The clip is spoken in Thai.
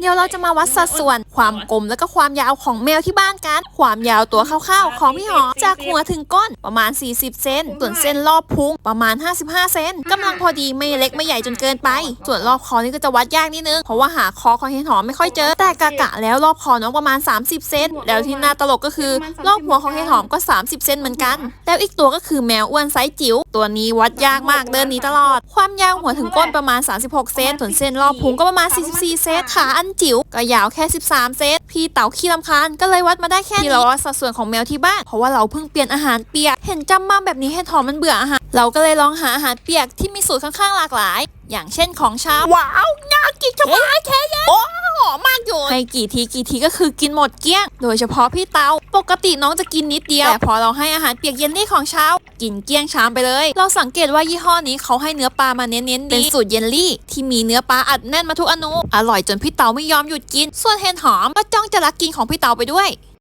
เดี๋ยวเราจะมาวัดสัดส่วน ความกลมแล้วก็ความยาวของแมวที่บ้านกัน ความยาวตัวคร่าวๆ ของพี่หอมจากหัวถึงก้นประมาณ 40 เซน ส่วนเส้นรอบพุงประมาณ 55 เซนกำลังพอดีไม่เล็กไม่ใหญ่จนเกินไป ส่วนรอบคอนี่ก็จะวัดยากนิดนึง เพราะว่าหาคอของเห็นหอมไม่ค่อยเจอ แต่กะกะแล้วรอบคอน้องประมาณ 30 เซน แล้วที่น่าตลกก็คือรอบหัวของเห็นหอมก็ 30 เซนเหมือนกัน แล้วอีกตัวก็คือแมวอ้วนไซส์จิ๋ว ตัวนี้วัดยากมากเดินหนีตลอด ความยาวหัวถึงก้นประมาณ 36 เซน ส่วนเส้นรอบพุงก็ประมาณ 44 เซน ขาอันจิ๋วก็ยาวแค่ 13 เซนพี่เต๋าขี้ลำคาญก็เลยวัดมาได้แค่นี้เราวัดสัดส่วนของแมวที่บ้านเพราะว่าเราเพิ่งเปลี่ยนอาหารเปียก เห็นจำมาแบบนี้ให้ทอมมันเบื่ออาหารเราก็เลยลองหาอาหารเปียกที่มีสูตรค่อนข้างหลากหลาย อย่างเช่นของเช้าว้าวน่ากินชะมัด ให้กี่ทีกี่ทีก็คือกินหมดเกลี้ยง โดยเฉพาะพี่เตาปกติน้องจะกินนิดเดียว แต่พอเราให้อาหารเปียกเยลลี่ของเช้า กินเกลี้ยงชามไปเลย เราสังเกตว่ายี่ห้อนี้เขาให้เนื้อปลามาเน้นๆเป็นสูตรเยลลี่ ที่มีเนื้อปลาอัดแน่นมาทุกอนูอร่อยจนพี่เตาไม่ยอมหยุดกิน ส่วนเฮนหอมก็จ้องจะรักกินของพี่เตาไปด้วย